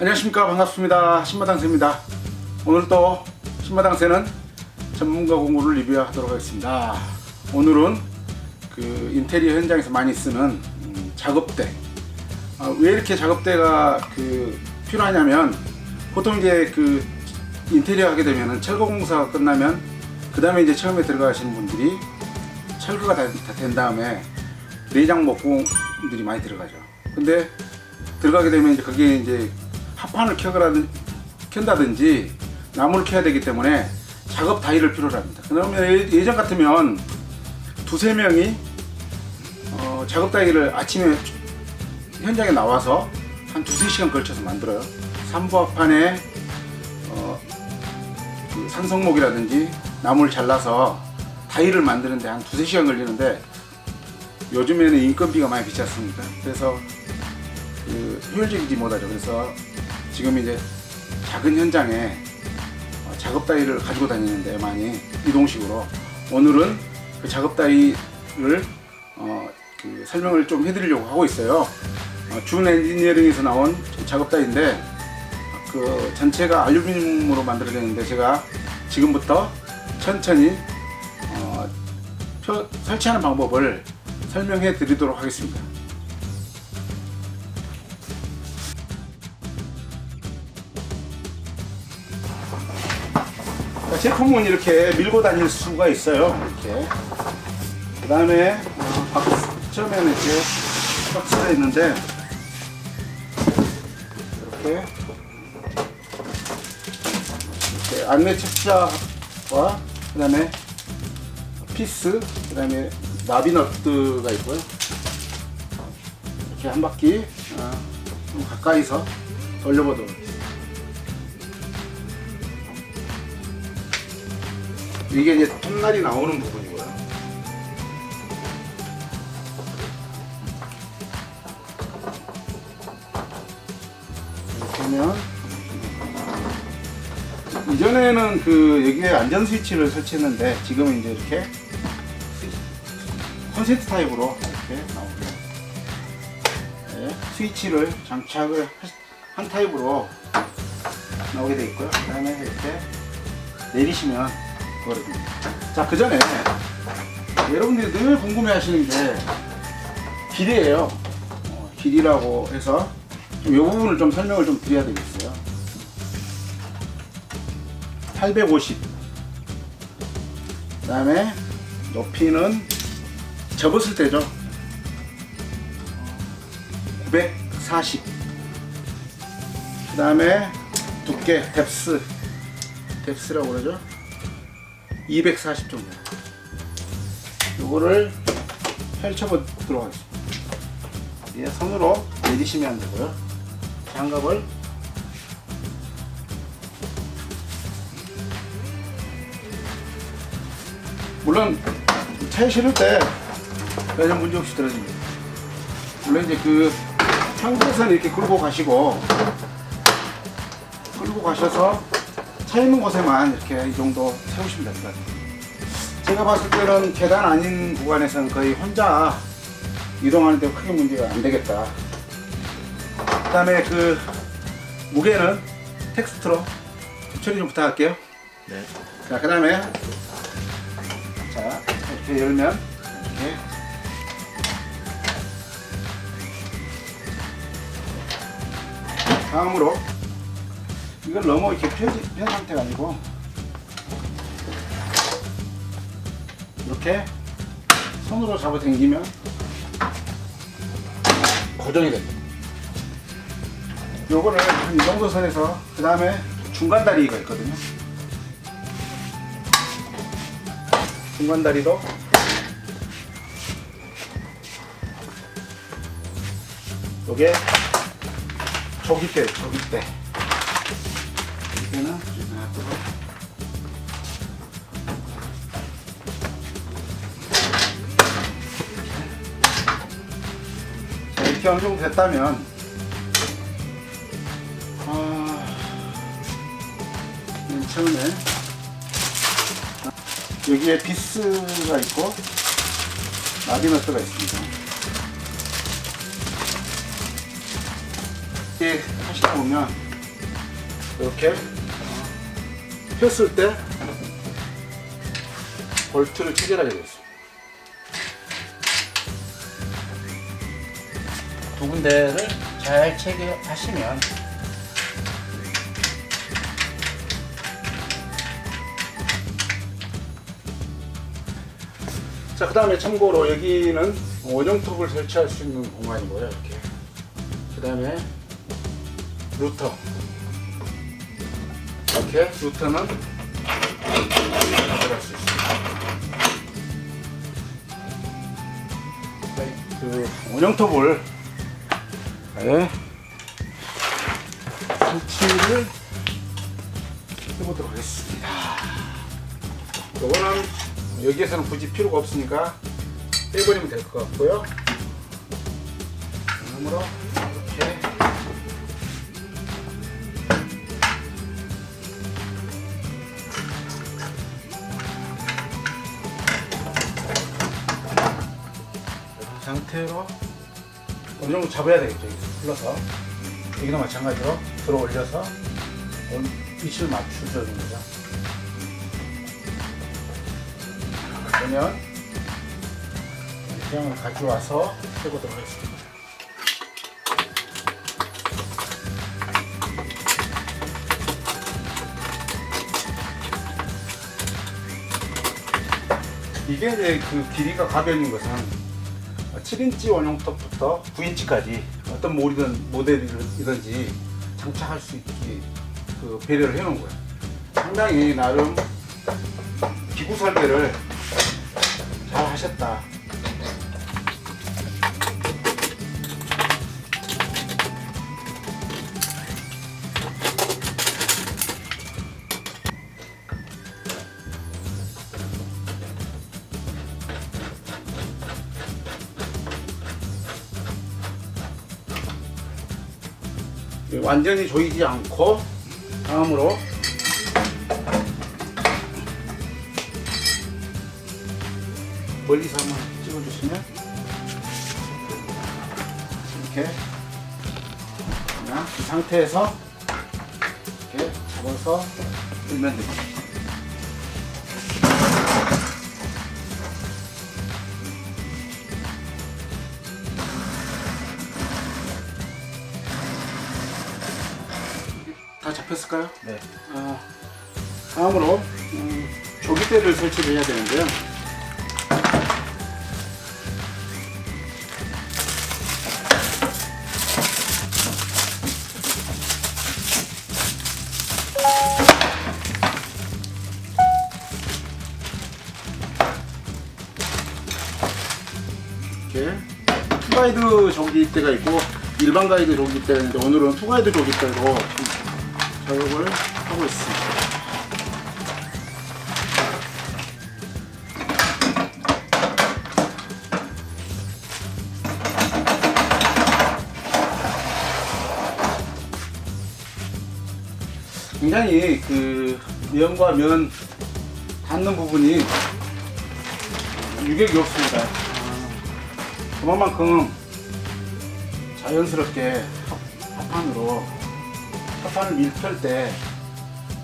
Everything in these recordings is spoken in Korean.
안녕하십니까. 반갑습니다. 신마당새입니다. 오늘 또 신마당새는 전문가 공구를 리뷰하도록 하겠습니다. 오늘은 그 인테리어 현장에서 많이 쓰는 음, 작업대. 아, 왜 이렇게 작업대가 그 필요하냐면 보통 이제 그 인테리어 하게 되면은 철거 공사가 끝나면 그 다음에 이제 처음에 들어가시는 분들이 철거가 다 된 다음에 내장 목공들이 많이 들어가죠 근데 들어가게 되면 이제 그게 이제 합판을 켜라든 켠다든지 나무를 켜야 되기 때문에 작업 다이를 필요로 합니다. 그러면 예- 예전 같으면 두세 명이 어, 작업 다이를 아침에 현장에 나와서 한 두세 시간 걸쳐서 만들어요. 삼부합판에 어, 그 산성목이라든지 나무를 잘라서 다이를 만드는데 한 두세 시간 걸리는데 요즘에는 인건비가 많이 비싸 습니다 그래서 그 효율적이지 못하죠. 그래서 지금 이제 작은 현장에 어, 작업 다이를 가지고 다니는데 많이 이동식으로 오늘은 그 작업 다이를 어, 그 설명을 좀 해드리려고 하고 있어요. 어, 준 엔지니어링에서 나온 작업 다이인데 그 전체가 알루미늄으로 만들어졌는데 제가 지금부터 천천히 어, 표- 설치하는 방법을 설명해 드리도록 하겠습니다. 자, 제품은 이렇게 밀고 다닐 수가 있어요. 이렇게. 그 다음에 어, 박- 처음에는 이렇게 박스가 있는데 이렇게 이렇게 안내 책자와 그 다음에 피스, 그 다음에 나비 너트가 있고요. 이렇게 한 바퀴 어, 좀 가까이서 돌려보도록 하겠습니다. 이게 이제 톱날이 나오는 부분 이전에는 그 여기에 안전 스위치를 설치했는데 지금은 이제 이렇게 콘센트 타입으로 이렇게 나옵니다. 네, 스위치를 장착을 한 타입으로 나오게 되어 있고요. 그 다음에 이렇게 내리시면 그거거든요. 자, 그 전에 여러분들이 늘 궁금해 하시는 게 길이에요. 어, 길이라고 해서 이 부분을 좀 설명을 좀 드려야 되겠어요. 850. 그 다음에 높이는 접었을 때죠. 940. 그 다음에 두께, 뎁스. 뎁스라고 그러죠. 240 정도. 요거를 펼쳐보도록 하겠습니다. 예, 손으로 내리시면 되고요. 장갑을 물론 차에 실을 때 전혀 문제 없이 들어집니다. 물론 이제 그 상부에서는 이렇게 끌고 가시고 끌고 가셔서 차 있는 곳에만 이렇게 이 정도 세우시면 됩니다. 제가 봤을 때는 계단 아닌 구간에서는 거의 혼자 이동하는데 크게 문제가 안 되겠다. 그 다음에 그 무게는 텍스트로 처리 좀 부탁할게요. 네. 자, 그 다음에 자, 이렇게 열면 이렇게 다음으로 이걸 너무 이렇게 펴지, 편 상태가 아니고 이렇게 손으로 잡아 당기면 고정이 됩니다. 요거를 한 이 정도 선에서 그 다음에 중간 다리가 있거든요. 중간 다리도 요게 조기대 이거는 앞으로. 자 이렇게 어느 정도 됐다면 아, 맨 처음에 여기에 비스가 있고 나비너트가 있습니다. 이렇게 하시다 보면 이렇게 어, 폈을 때 볼트를 체결하게 되어 있습니다. 두 군데를 잘 체결하시면 자, 그 다음에 참고로 여기는 원형톱을 설치할 수 있는 공간이고요, 이렇게. 그 다음에 루터. 이렇게 루터는 가져갈 수 있습니다. 네, 그 원형톱을 네, 설치를 해보도록 하겠습니다. 요거는 여기에서는 굳이 필요가 없으니까 빼버리면 될 것 같고요. 그러므로 이렇게 이런 상태로 어느 정도 잡아야 되겠죠. 풀러서 여기도 마찬가지로 들어 올려서 원- 위치를 거죠. 그 러면 그냥 가져와서 해보도록 하겠습니다. 이게 이제 그 길이가 가변인 것은 7인치 원형톱부터 9인치까지 어떤 모이든 모델이든지 장착할 수 있게 그 배려를 해놓은 거예요. 상당히 나름 기구 설계를 잘 하셨다. 완전히 조이지 않고 다음으로 멀리서 한번 찍어주시면 이렇게 그냥 이 상태에서 이렇게 잡아서 들면 됩니다. 다 잡혔을까요? 네. 아, 다음으로 음, 조기대를 설치를 해야 되는데요. 투가이드 조기대가 있고 일반 가이드 조기대가 있는데 오늘은 투가이드 조기대로 작업을 하고 있습니다. 굉장히 그 면과 면 닿는 부분이 유격이 없습니다. 아, 그만큼 자연스럽게 합- 합판으로 합판을 밀펼 때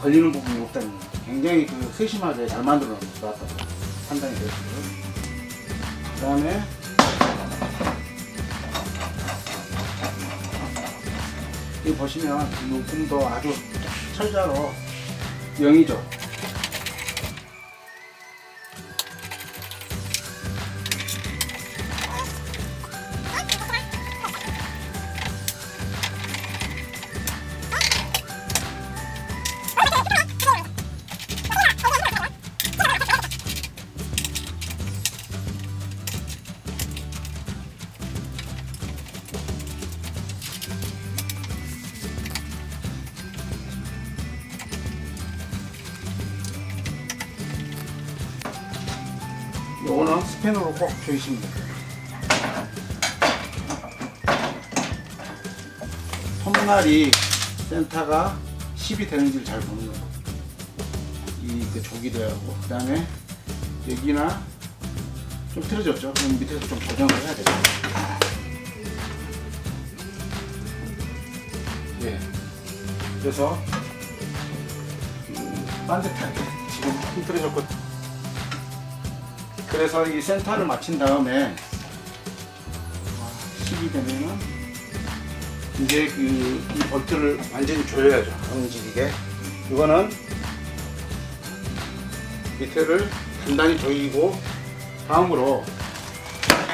걸리는 부분이 없다는 거. 굉장히 그 세심하게 잘 만들어 놨다고 판단이 되었고요. 그 다음에 여기 보시면 눈금도 아주 철자로 0이죠. 요거는 스패너로 꼭 조이시면 돼요. 톱날이 센터가 10이 되는지를 잘 보는 거예요. 이그 조기대하고 그 다음에 여기나 좀 틀어졌죠. 그럼 밑에서 좀 고정을 해야 되죠. 예. 그래서 음, 반듯하게 지금 힘들어졌고 그래서 이 센터를 맞춘 다음에 10이 되면은 이제 그 이 볼트를 완전히 조여야죠. 안 움직이게. 이거는 밑에를 단단히 조이고 다음으로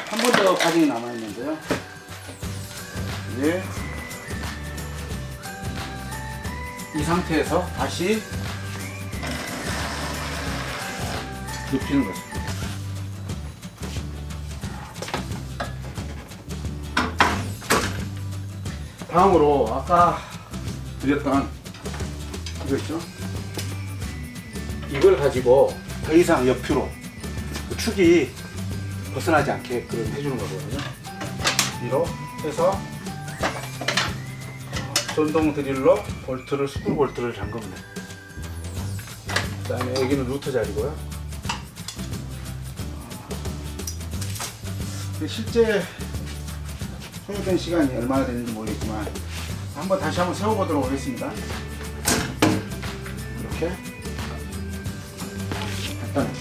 한 번 더 과정이 남아 있는데요. 이제 이 상태에서 다시 눕히는 거죠. 다음으로 아까 드렸던 이거 있죠? 이걸 가지고 더 이상 옆으로 그 축이 벗어나지 않게 그 해주는 거거든요. 위로 해서 전동 드릴로 볼트를 스크루 볼트를 잠그면. 그다음에 여기는 루터 자리고요. 실제 소요된 시간이 얼마나 되는지 모르겠지만 한번 다시 한번 세워보도록 하겠습니다. 이렇게 간단해.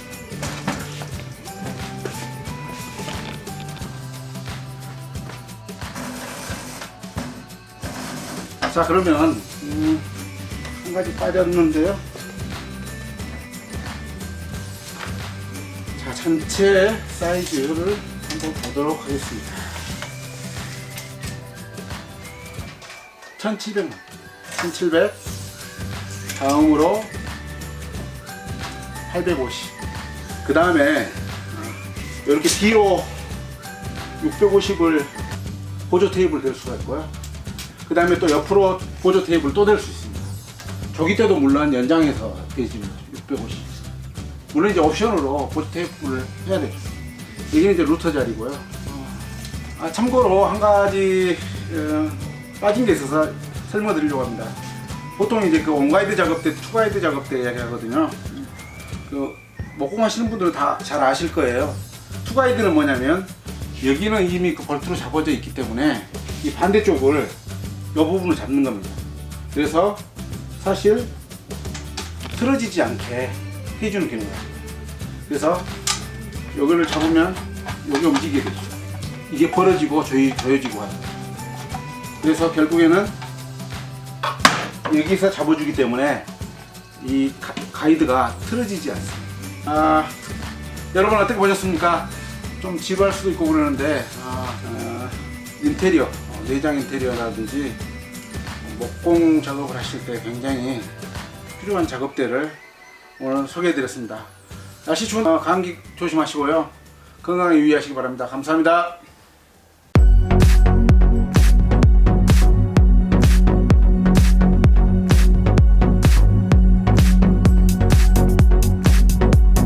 자 그러면 음, 한 가지 빠졌는데요. 자 전체 사이즈를 한번 보도록 하겠습니다. 1700만. 1700 다음으로 850 그 다음에 이렇게 뒤로 650을 보조 테이블 댈 수가 있고요. 그 다음에 또 옆으로 보조 테이블 또댈수 있습니다. 조기 때도 물론 연장해서 되지만 650 물론 이제 옵션으로 보조 테이블을 해야 되죠. 이게 이제 루터 자리고요. 아, 참고로 한 가지 어, 빠진 게 있어서 설명드리려고 합니다. 보통 이제 그 온가이드 작업 때, 투가이드 작업 때 이야기하거든요. 그 목공하시는 분들은 다 잘 아실 거예요. 투가이드는 뭐냐면 여기는 이미 그 볼트로 잡아져 있기 때문에 이 반대쪽을 이 부분을 잡는 겁니다. 그래서 사실 틀어지지 않게 해주는 기능이에요. 그래서 여기를 잡으면 여기 움직이게 되죠. 이게 벌어지고 조여, 조여지고 하는. 그래서 결국에는 여기서 잡아주기 때문에 이 가, 가이드가 틀어지지 않습니다. 아, 여러분 어떻게 보셨습니까? 좀 지루할 수도 있고 그러는데 아, 어, 인테리어, 어, 내장 인테리어라든지 목공 작업을 하실 때 굉장히 필요한 작업대를 오늘 소개해드렸습니다. 날씨 추운 어, 감기 조심하시고요. 건강에 유의하시기 바랍니다. 감사합니다.